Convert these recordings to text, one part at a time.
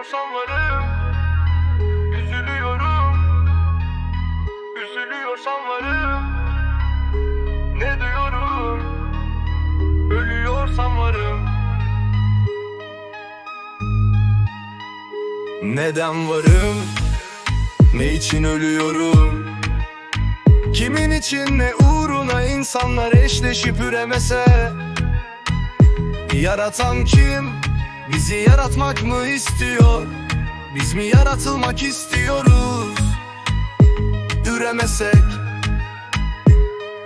Üzülüyorsam varım Üzülüyorum. Üzülüyorsam varım. Ne diyorum? Ölüyorsam varım. Neden varım? Ne için ölüyorum? Kimin için ne uğruna insanlar eşleşip üremese? Yaratan kim? Bizi yaratmak mı istiyor? Biz mi yaratılmak istiyoruz? Üremesek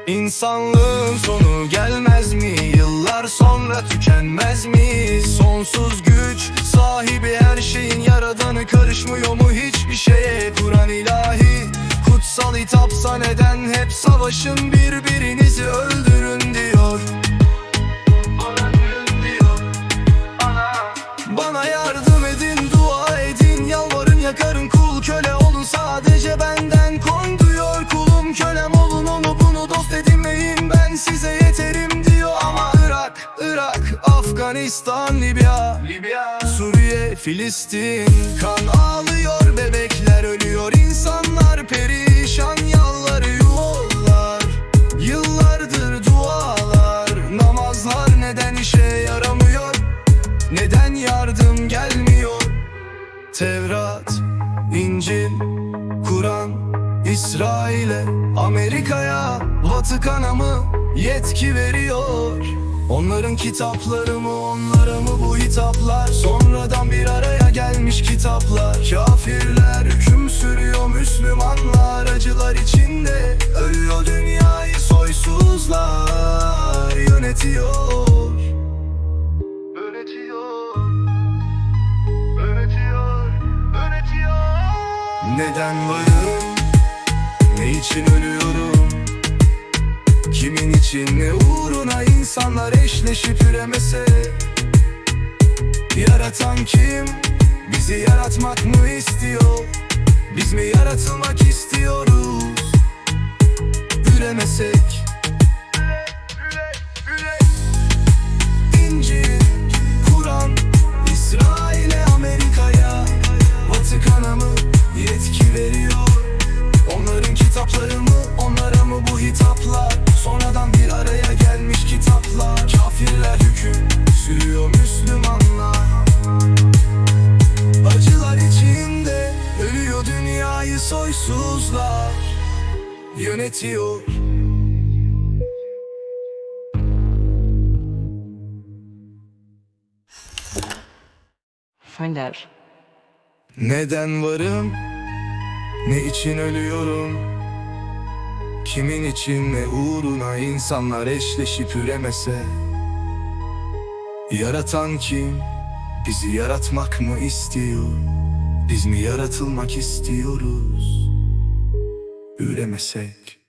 İnsanlığın sonu gelmez mi? Yıllar sonra tükenmez mi? Sonsuz güç sahibi her şeyin yaradanı Karışmıyor mu hiçbir şeye Kur'an ilahi Kutsal hitapsa neden hep savaşın birbirinizi öldürün Ben size yeterim diyor ama Irak, Irak, Afganistan, Libya, Libya. Suriye, Filistin. Kan ağlıyor bebekler ölüyor insanlar perişan Yalları yollar. Yıllardır dualar Namazlar neden işe yaramıyor? Neden yardım gelmiyor? Tevrat, İncil, Kur'an, İsrail'e, Amerika'ya, Vatikan'a mı yetki veriyor? Onların kitapları mı onlara mı bu hitaplar? Sonradan bir araya gelmiş kitaplar. Kafirler hüküm sürüyor Müslümanlar. Acılar içinde ölüyor dünyayı soysuzlar. Yönetiyor. Neden varım? Ne için ölüyorum için ne uğruna insanlar eşleşip üremese Yaratan kim? Bizi yaratmak mı istiyor? Biz mi yaratılmak istiyoruz soysuzlar Yönetiyor out. Neden varım? Ne için ölüyorum? Kimin için ne uğruna insanlar eşleşip üremese? Yaratan kim? Bizi yaratmak mı istiyor? Biz mi yaratılmak istiyoruz? Üremesek